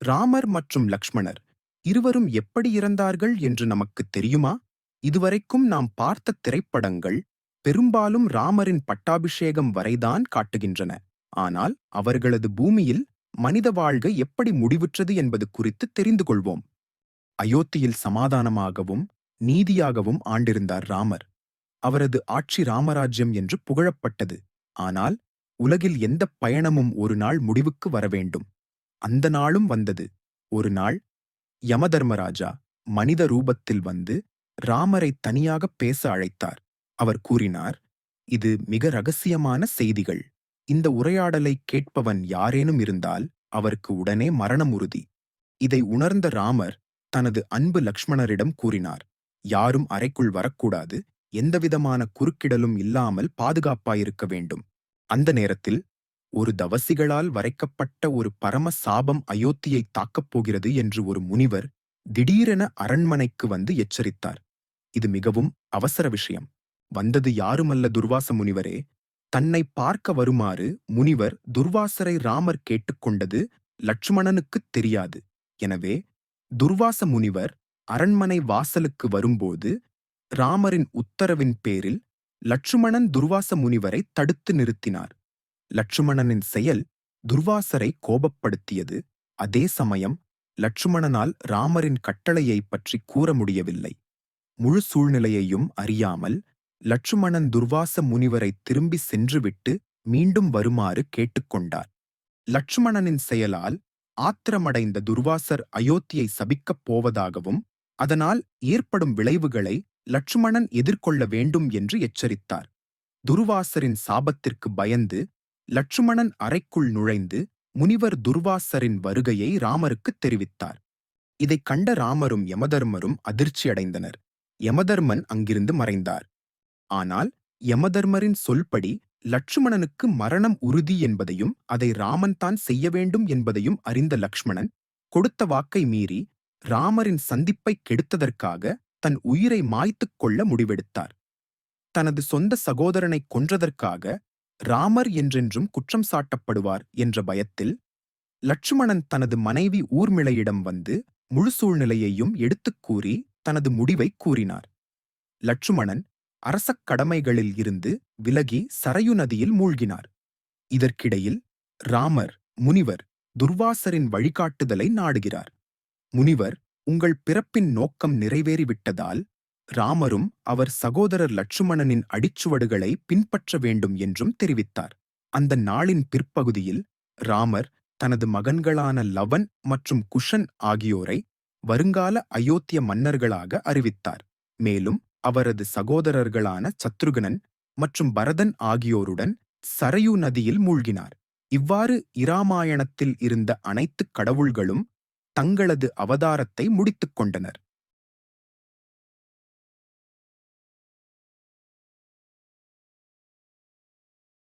ராமர் மற்றும் லக்ஷ்மணர் இருவரும் எப்படி இறந்தார்கள் என்று நமக்கு தெரியுமா? இதுவரைக்கும் நாம் பார்த்த திரைப்படங்கள் பெரும்பாலும் ராமரின் பட்டாபிஷேகம் வரைதான் காட்டுகின்றன. ஆனால் அவர்களது பூமியில் மனித வாழ்க்கை எப்படி முடிவுற்றது என்பது குறித்து தெரிந்து கொள்வோம். அயோத்தியில் சமாதானமாகவும் நீதியாகவும் ஆண்டிருந்தார் ராமர். அவரது ஆட்சி ராமராஜ்யம் என்று புகழப்பட்டது. ஆனால் உலகில் எந்த பயணமும் ஒரு நாள் முடிவுக்கு வர வேண்டும் அந்த நாளும் வந்தது. ஒரு நாள் யமதர்மராஜா மனித ரூபத்தில் வந்து ராமரை தனியாக பேச அழைத்தார். அவர் கூறினார் இது மிக ரகசியமான செய்திகள். இந்த உரையாடலை கேட்பவன் யாரேனும் இருந்தால் அவருக்கு உடனே மரணம் உறுதி. இதை உணர்ந்த ராமர் தனது அன்பு லக்ஷ்மணரிடம் கூறினார் யாரும் அறைக்குள் வரக்கூடாது. எந்தவிதமான குறுக்கிடலும் இல்லாமல் பாதுகாப்பாயிருக்க வேண்டும். அந்த நேரத்தில் ஒரு தவசிகளால் வரைக்கப்பட்ட ஒரு பரம சாபம் அயோத்தியை தாக்கப் போகிறது என்று ஒரு முனிவர் திடீரென அரண்மனைக்கு வந்து எச்சரித்தார். இது மிகவும் அவசர விஷயம். வந்தது யாருமல்ல துர்வாச முனிவரே. தன்னை பார்க்க வருமாறு முனிவர் துர்வாசரை ராமர் கேட்டுக்கொண்டது லட்சுமணனுக்குத் தெரியாது. எனவே துர்வாச முனிவர் அரண்மனை வாசலுக்கு வரும்போது ராமரின் உத்தரவின் பேரில் லட்சுமணன் துர்வாச முனிவரை தடுத்து நிறுத்தினார். லட்சுமணனின் செயல் துர்வாசரை கோபப்படுத்தியது. அதே சமயம் லட்சுமணனால் ராமரின் கட்டளையைப் பற்றி கூற முடியவில்லை. முழு சூழ்நிலையையும் அறியாமல் லட்சுமணன் துர்வாச முனிவரை திரும்பி சென்றுவிட்டு மீண்டும் வருமாறு கேட்டுக்கொண்டார் லட்சுமணனின் செயலால் ஆத்திரமடைந்த துர்வாசர் அயோத்தியை சபிக்கப் போவதாகவும் அதனால் ஏற்படும் விளைவுகளை லட்சுமணன் எதிர்கொள்ள வேண்டும் என்று எச்சரித்தார். துர்வாசரின் சாபத்திற்கு பயந்து லட்சுமணன் அறைக்குள் நுழைந்து முனிவர் துர்வாசரின் வருகையை ராமருக்குத் தெரிவித்தார். இதைக் கண்ட ராமரும் யமதர்மரும் அதிர்ச்சியடைந்தனர். யமதர்மன் அங்கிருந்து மறைந்தார். ஆனால் யமதர்மரின் சொல்படி லட்சுமணனுக்கு மரணம் உறுதி என்பதையும் அதை ராமன் தான் செய்ய வேண்டும் என்பதையும் அறிந்த லக்ஷ்மணன் கொடுத்த வாக்கை மீறி ராமரின் சந்திப்பை கெடுத்ததற்காக தன் உயிரை மாய்த்துக் கொள்ள முடிவெடுத்தார். தனது சொந்த சகோதரனை கொன்றதற்காக ராமர் என்றென்றும் குற்றம் சாட்டப்படுவார் என்ற பயத்தில் லட்சுமணன் தனது மனைவி ஊர்மிளையிடம் வந்து முழு சூழ்நிலையையும் எடுத்துக் கூறி தனது முடிவை கூறினார். லட்சுமணன் அரசக் கடமைகளில் இருந்து விலகி சரையு நதியில் மூழ்கினார். இதற்கிடையில் ராமர் முனிவர் துர்வாசரின் வழிகாட்டுதலை நாடுகிறார். முனிவர் உங்கள் பிறப்பின் நோக்கம் நிறைவேறிவிட்டதால் ராமரும் அவர் சகோதரர் லட்சுமணனின் அடிச்சுவடுகளை பின்பற்ற வேண்டும் என்றும் தெரிவித்தார். அந்த நாளின் பிற்பகுதியில் ராமர் தனது மகன்களான லவன் மற்றும் குஷன் ஆகியோரை வருங்கால அயோத்திய மன்னர்களாக அறிவித்தார். மேலும் அவரது சகோதரர்களான சத்ருகனன் மற்றும் பரதன் ஆகியோருடன் சரையு நதியில் மூழ்கினார். இவ்வாறு இராமாயணத்தில் இருந்த அனைத்து கடவுள்களும் தங்களது அவதாரத்தை முடித்துக் கொண்டனர்.